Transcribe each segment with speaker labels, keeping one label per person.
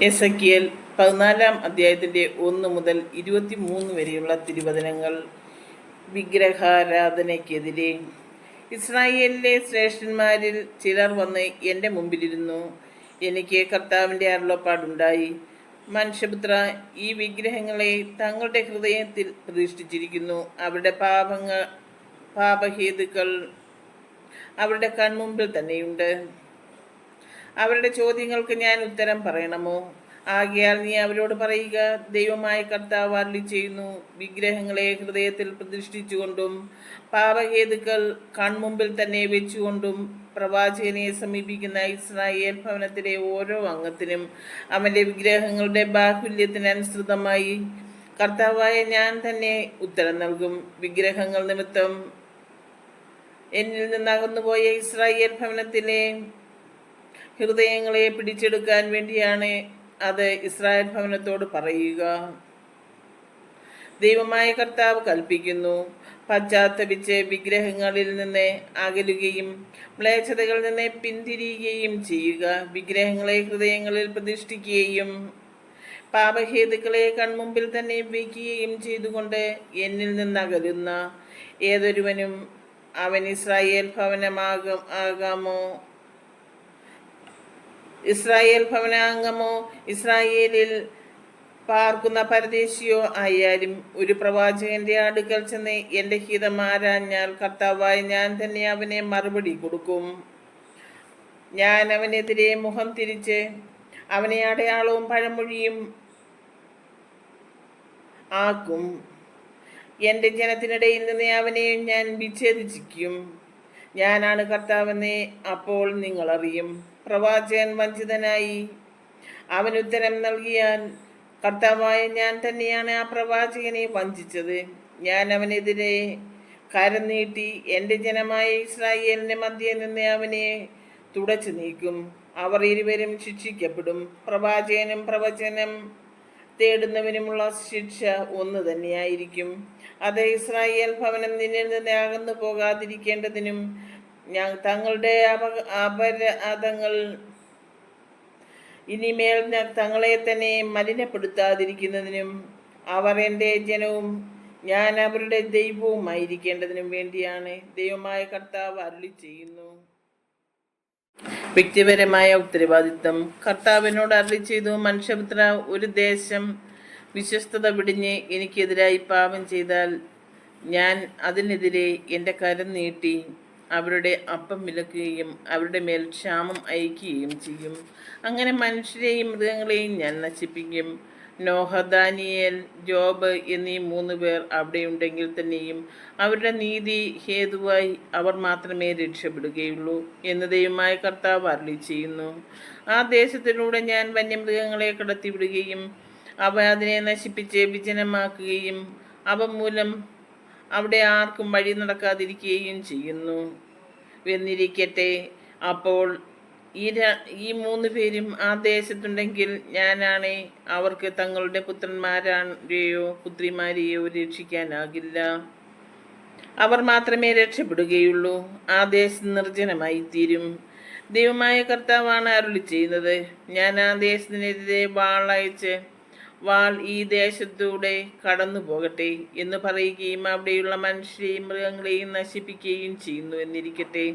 Speaker 1: എസക്കിയൽ പതിനാലാം അധ്യായത്തിന്റെ ഒന്ന് മുതൽ ഇരുപത്തി മൂന്ന് വരെയുള്ള തിരുവചനങ്ങൾ വിഗ്രഹാരാധനയ്ക്കെതിരെ. ഇസ്രായേലിലെ ശ്രേഷ്ഠന്മാരിൽ ചിലർ വന്ന് എന്റെ മുമ്പിലിരുന്നു. എനിക്ക് കർത്താവിന്റെ അരുളപ്പാടുണ്ടായി. മനുഷ്യപുത്ര ഈ വിഗ്രഹങ്ങളെ തങ്ങളുടെ ഹൃദയത്തിൽ പ്രതിഷ്ഠിച്ചിരിക്കുന്നു. അവരുടെ പാപങ്ങൾ പാപഹേതുക്കൾ അവരുടെ കൺമുമ്പിൽ തന്നെയുണ്ട്. അവരുടെ ചോദ്യങ്ങൾക്ക് ഞാൻ ഉത്തരം പറയണമോ? ആകയാൽ നീ അവരോട് പറയുക ദൈവമായ കർത്താവ് അരുളി ചെയ്യുന്നു വിഗ്രഹങ്ങളെ ഹൃദയത്തിൽ പ്രതിഷ്ഠിച്ചുകൊണ്ടും പാപഹേതുക്കൾ കൺമുമ്പിൽ തന്നെ വെച്ചുകൊണ്ടും പ്രവാചകനെ സമീപിക്കുന്ന ഇസ്രായേൽ ഭവനത്തിലെ ഓരോ അംഗത്തിനും അവന്റെ വിഗ്രഹങ്ങളുടെ ബാഹുല്യത്തിനനുസൃതമായി കർത്താവായ ഞാൻ തന്നെ ഉത്തരം നൽകും. വിഗ്രഹങ്ങൾ നിമിത്തം എന്നിൽ നിന്നകന്നുപോയ ഇസ്രായേൽ ഭവനത്തിലെ ഹൃദയങ്ങളെ പിടിച്ചെടുക്കാൻ വേണ്ടിയാണ് അത് ഇസ്രായേൽ ഭവനത്തോട് പറയുക. ദൈവമായ കർത്താവ് കൽപ്പിക്കുന്നു. പശ്ചാത്തപിച്ച് വിഗ്രഹങ്ങളിൽ നിന്ന് അകലുകയും മ്ലേച്ഛതകളിൽ നിന്ന് പിന്തിരിയുകയും ചെയ്യുക. വിഗ്രഹങ്ങളെ ഹൃദയങ്ങളിൽ പ്രതിഷ്ഠിക്കുകയും പാപഹേതുക്കളെ കൺമുമ്പിൽ തന്നെ വയ്ക്കുകയും ചെയ്തുകൊണ്ട് എന്നിൽ നിന്നകലുന്ന ഏതൊരുവനും അവൻ ഇസ്രായേൽ ഭവനമാകും ആകാമോ? ഇസ്രായേൽ ഭവനാംഗമോ ഇസ്രായേലിൽ പാർക്കുന്ന പരദേശിയോ ആയാലും ഒരു പ്രവാചകന്റെ അടുക്കൽ ചെന്ന് എന്റെ ഹിതം ആരാഞ്ഞാൽ കർത്താവായി ഞാൻ തന്നെ അവനെ മറുപടി കൊടുക്കും. ഞാൻ അവനെതിരെ മുഖം തിരിച്ച് അവനെ അടയാളവും പഴമൊഴിയും ആക്കും. എന്റെ ജനത്തിനിടയിൽ നിന്ന് അവനെ ഞാൻ വിച്ഛേദിച്ചിരിക്കും ഞാനാണ് കർത്താവെന്ന് അപ്പോൾ നിങ്ങൾ അറിയും പ്രവാചകൻ വഞ്ചിതനായി. അവൻ ഉത്തരം നൽകിയാൽ കർത്താവായ ഞാൻ തന്നെയാണ് ആ പ്രവാചകനെ വഞ്ചിച്ചത്. ഞാൻ അവനെതിരെ കരം നീട്ടി എന്റെ ജനമായ ഇസ്രായേലിന്റെ മധ്യേ നിന്ന് അവനെ തുടച്ചു നീക്കും. അവർ ഇരുവരും ശിക്ഷിക്കപ്പെടും. പ്രവാചകനും പ്രവചനം തേടുന്നവനുമുള്ള ശിക്ഷ ഒന്ന് തന്നെയായിരിക്കും. അത് ഇസ്രായേൽ ഭവനം നിന്നിൽ നിന്ന് അകന്നു പോകാതിരിക്കേണ്ടതിനും തങ്ങളുടെ അപ അപരാധങ്ങൾ ഇനിമേൽ തങ്ങളെ തന്നെ മലിനപ്പെടുത്താതിരിക്കുന്നതിനും അവർ എന്റെ ജനവും ഞാൻ അവരുടെ ദൈവവുമായിരിക്കേണ്ടതിനും വേണ്ടിയാണ്. ദൈവമായ കർത്താവ് അരുളി ചെയ്യുന്നു വ്യക്തിപരമായ ഉത്തരവാദിത്തം. കർത്താവിനോട് അറി ചെയ്തു മനുഷ്യപുത്ര ഒരു ദേശം വിശ്വസ്തത വിടിഞ്ഞ് എനിക്കെതിരായി പാപം ചെയ്താൽ ഞാൻ അതിനെതിരെ എന്റെ കരം നീട്ടി അവരുടെ അപ്പം വിലക്കുകയും അവരുടെ മേൽ ക്ഷാമം അയക്കുകയും ചെയ്യും. അങ്ങനെ മനുഷ്യരെയും മൃഗങ്ങളെയും ഞാൻ നശിപ്പിക്കും. നോഹ ദാനിയേൽ ജോബ് എന്നീ മൂന്ന് പേർ അവിടെയുണ്ടെങ്കിൽ തന്നെയും അവരുടെ നീതി ഹേതുവായി അവർ മാത്രമേ രക്ഷപ്പെടുകയുള്ളൂ എന്ന് ദൈവമായ കർത്താവ് അരളി ചെയ്യുന്നു. ആ ദേശത്തിലൂടെ ഞാൻ വന്യമൃഗങ്ങളെ കടത്തിവിടുകയും അവ അതിനെ നശിപ്പിച്ച് വിജനമാക്കുകയും അവ മൂലം അവിടെ ആർക്കും വഴി നടക്കാതിരിക്കുകയും ചെയ്യുന്നു. എന്നിരിക്കട്ടെ അപ്പോൾ ഈ ഈ മൂന്ന് പേരും ആ ദേശത്തുണ്ടെങ്കിൽ ഞാനാണ് അവർക്ക് തങ്ങളുടെ പുത്രന്മാരെയോ പുത്രിമാരെയോ രക്ഷിക്കാനാകില്ല. അവർ മാത്രമേ രക്ഷപ്പെടുകയുള്ളൂ. ആ ദേശം നിർജനമായി തീരും ദൈവമായ കർത്താവാണ് അരുളി ചെയ്യുന്നത് ഞാൻ ആ ദേശത്തിനെതിരെ വാളയച്ച് വാൾ ഈ ദേശത്തൂടെ കടന്നു പോകട്ടെ എന്ന് പറയുകയും അവിടെയുള്ള മനുഷ്യരെയും മൃഗങ്ങളെയും നശിപ്പിക്കുകയും ചെയ്യുന്നു എന്നിരിക്കട്ടെ.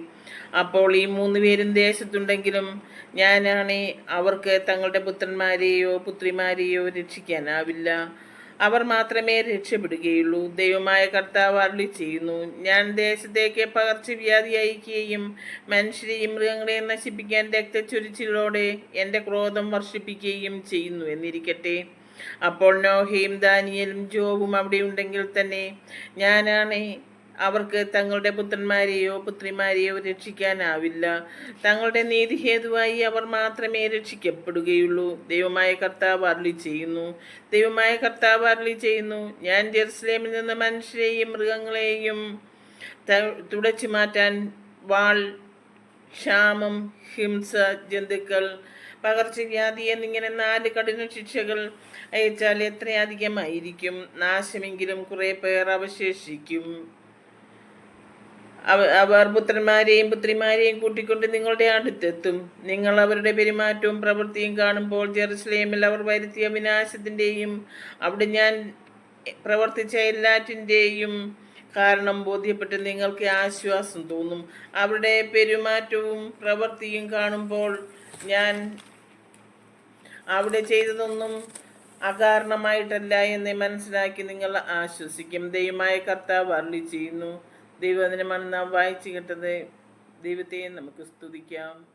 Speaker 1: അപ്പോൾ ഈ മൂന്ന് പേരും ദേശത്തുണ്ടെങ്കിലും ഞാനാണ് അവർക്ക് തങ്ങളുടെ പുത്രന്മാരെയോ പുത്രിമാരെയോ രക്ഷിക്കാനാവില്ല. അവർ മാത്രമേ രക്ഷപ്പെടുകയുള്ളൂ. ദൈവമായ കർത്താവ് അരുളി ചെയ്യുന്നു. ഞാൻ ദേശത്തേക്ക് പകർച്ചവ്യാധി അയക്കുകയും മനുഷ്യരെയും മൃഗങ്ങളെയും നശിപ്പിക്കാൻ രക്തച്ചൊരിച്ചിലോടെ എന്റെ ക്രോധം വർഷിപ്പിക്കുകയും ചെയ്യുന്നു എന്നിരിക്കട്ടെ. അപ്പോൾ നോഹയും ദാനിയലും ജോബും അവിടെ ഉണ്ടെങ്കിൽ തന്നെ ഞാനാണ്. അവർക്ക് തങ്ങളുടെ പുത്രന്മാരെയോ പുത്രിമാരെയോ രക്ഷിക്കാനാവില്ല. തങ്ങളുടെ നീതി ഹേതുവായി അവർ മാത്രമേ രക്ഷിക്കപ്പെടുകയുള്ളൂ. ദൈവമായ കർത്താവ് അരളി ചെയ്യുന്നു. ദൈവമായ കർത്താവ് അരളി ചെയ്യുന്നു. ഞാൻ ജെറുസലേമിൽ നിന്ന് മനുഷ്യരെയും മൃഗങ്ങളെയും തുടച്ചു മാറ്റാൻ വാൾ ക്ഷാമം ഹിംസ ജന്തുക്കൾ പകർച്ചവ്യാധി എന്നിങ്ങനെ നാല് കഠിന ശിക്ഷകൾ അയച്ചാൽ എത്രയധികമായിരിക്കും? നാശമെങ്കിലും കുറെ പേർ അവശേഷിക്കും. അവ- അവർ പുത്രന്മാരെയും പുത്രിമാരെയും കൂട്ടിക്കൊണ്ട് നിങ്ങളുടെ അടുത്തെത്തും. നിങ്ങൾ അവരുടെ പെരുമാറ്റവും പ്രവൃത്തിയും കാണുമ്പോൾ ജെറുസലേമിൽ അവർ വരുത്തിയ വിനാശത്തിന്റെയും അവിടെ ഞാൻ പ്രവർത്തിച്ച എല്ലാറ്റിന്റെയും കാരണം ബോധ്യപ്പെട്ട് നിങ്ങൾക്ക് ആശ്വാസം തോന്നും. അവരുടെ പെരുമാറ്റവും പ്രവൃത്തിയും കാണുമ്പോൾ ഞാൻ അവിടെ ചെയ്തതൊന്നും അകാരണമായിട്ടല്ല എന്ന് മനസ്സിലാക്കി നിങ്ങൾ ആശ്വസിക്കും. ദൈവമായ കർത്താവ് അരളി ചെയ്യുന്നു ദൈവദിനമാണ് നാം വായിച്ചു കേട്ടത് ദൈവത്തെ നമുക്ക് സ്തുതിക്കാം.